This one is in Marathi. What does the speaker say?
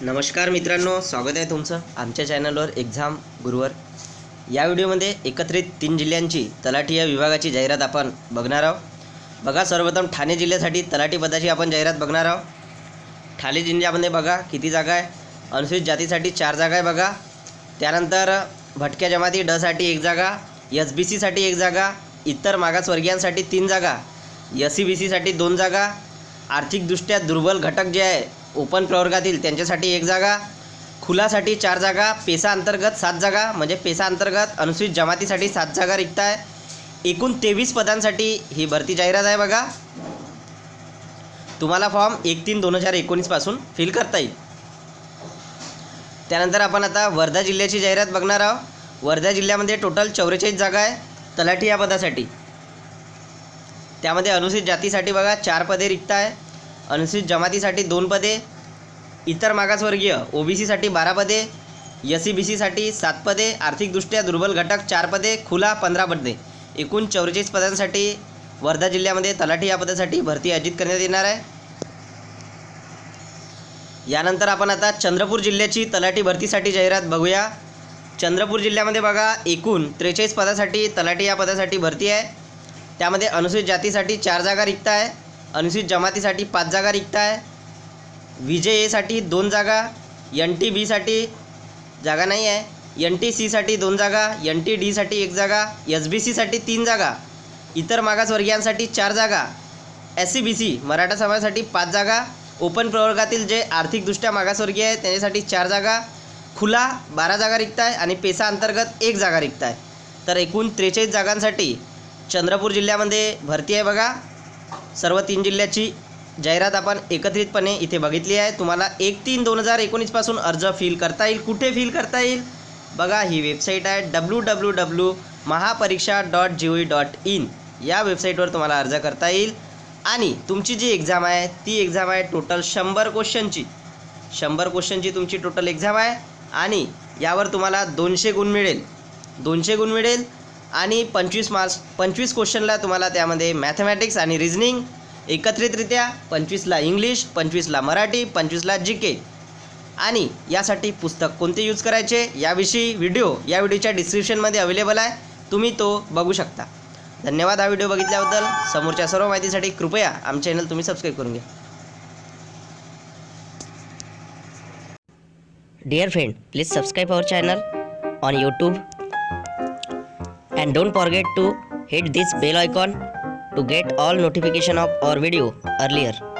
नमस्कार मित्रांनो स्वागत आहे तुमचं आमच्या चॅनलवर एक्झाम गुरुवर. या व्हिडिओमध्ये एकत्रित तीन जिल्ह्यांची तलाठी या विभागाची जाहिरात आपण बघणार आहोत. बघा सर्वप्रथम ठाणे जिल्ह्यासाठी तलाठी पदाची आपण जाहिरात बघणार आहोत. ठाणे जिल्ह्यामध्ये बघा किती जागा आहे. अनुसूचित जातीसाठी चार जागा आहे बघा. त्यानंतर भटक्या जमाती डसाठी एक जागा एस बी सीसाठी एक जागा इतर मागासवर्गीयांसाठी तीन जागा एस सी बी सीसाठी दोन जागा. आर्थिकदृष्ट्या दुर्बल घटक जे आहे ओपन प्रवर्गातील त्यांच्यासाठी एक जागा खुलासाठी चार जागा पेसा अंतर्गत सात जागा म्हणजे पेसा अंतर्गत अनुसूचित जमातीसाठी सात जागा रिक्त आहे एकूण तेवीस पदांसाठी ही भरती जाहिरात आहे बघा. तुम्हाला फॉर्म एक तीन दोन हजार एकोणीसपासून फिल करता येईल. त्यानंतर आपण आता वर्धा जिल्ह्याची जाहिरात बघणार आहोत. वर्धा जिल्ह्यामध्ये टोटल चौवेचाळीस जागा आहे. तलाठी या पदासाठी. त्यामध्ये अनुसूचित जातीसाठी बघा चार पदे रिक्त आहे अनुसूचित जमातीसाठी दोन पदे इतर मागासवर्गीय ओ बी सीसाठी बारा पदे एस सी बी सीसाठी सात पदे आर्थिकदृष्ट्या दुर्बल घटक चार पदे खुला पंधरा पदे. एकूण चौवेचाळीस पदांसाठी वर्धा जिल्ह्यामध्ये तलाठी या पदासाठी भरती आयोजित करण्यात येणार आहे. यानंतर आपण आता चंद्रपूर जिल्ह्याची तलाठी भरतीसाठी जाहिरात बघूया. चंद्रपूर जिल्ह्यामध्ये बघा एकूण त्रेचाळीस पदासाठी तलाठी या पदासाठी भरती आहे. त्यामध्ये अनुसूचित जातीसाठी चार जागा रिक्त आहे. अनुसूचित जमातीसाठी पाच जागा रिक्त आहे विजय एसाठी दोन जागा एन टी बीसाठी जागा नाही आहे एन टी सीसाठी दोन जागा एन टी डीसाठी एक जागा एस बी सीसाठी तीन जागा इतर मागासवर्गीयांसाठी चार जागा S C B C Maratha समाजासाठी पाच जागा ओपन प्रवर्गातील जे आर्थिकदृष्ट्या मागासवर्गीय आहे त्यांच्यासाठी चार जागा खुला बारा जागा रिक्त आहे आणि पेसा अंतर्गत एक जागा रिक्त आहे तर एकूण त्रेचाळीस जागांसाठी चंद्रपूर जिल्ह्यामध्ये भरती आहे बघा. सर्व तीन जिल्ह्याची जाहिरात आपण एकत्रितपणे इथे बघितली आहे. तुम्हाला एक तीन दोन हजार एकोणीसपासून अर्ज फिल करता येईल. कुठे फिल करता येईल? बघा ही वेबसाईट आहे W W W Mahapariksha dot G O dot in या वेबसाईटवर तुम्हाला अर्ज करता येईल. आणि तुमची जी एक्झाम आहे ती एक्झाम आहे टोटल शंभर क्वेश्चनची शंभर क्वेश्चनची तुमची टोटल एक्झाम आहे. आणि यावर तुम्हाला दोनशे गुण मिळेल. दोनशे गुण मिळेल. आणि पंचवीस मार्क्स पंचवीस क्वेश्चनला तुम्हाला त्यामध्ये मॅथमॅटिक्स आणि रिझनिंग एकत्रितरित्या पंचवीसला इंग्लिश पंचवीसला मराठी पंचवीसला जी के आणि यासाठी पुस्तक कोणते यूज करायचे? याविषयी व्हिडिओ या व्हिडिओच्या डिस्क्रिप्शनमध्ये अवेलेबल आहे. तुम्ही तो बघू शकता. धन्यवाद हा व्हिडिओ बघितल्याबद्दल. समोरच्या सर्व माहितीसाठी कृपया आमचे चॅनल तुम्ही सबस्क्राईब करून घ्या. Dear friend please subscribe our channel on YouTube and don't forget to hit this bell icon to get all notification of our video earlier.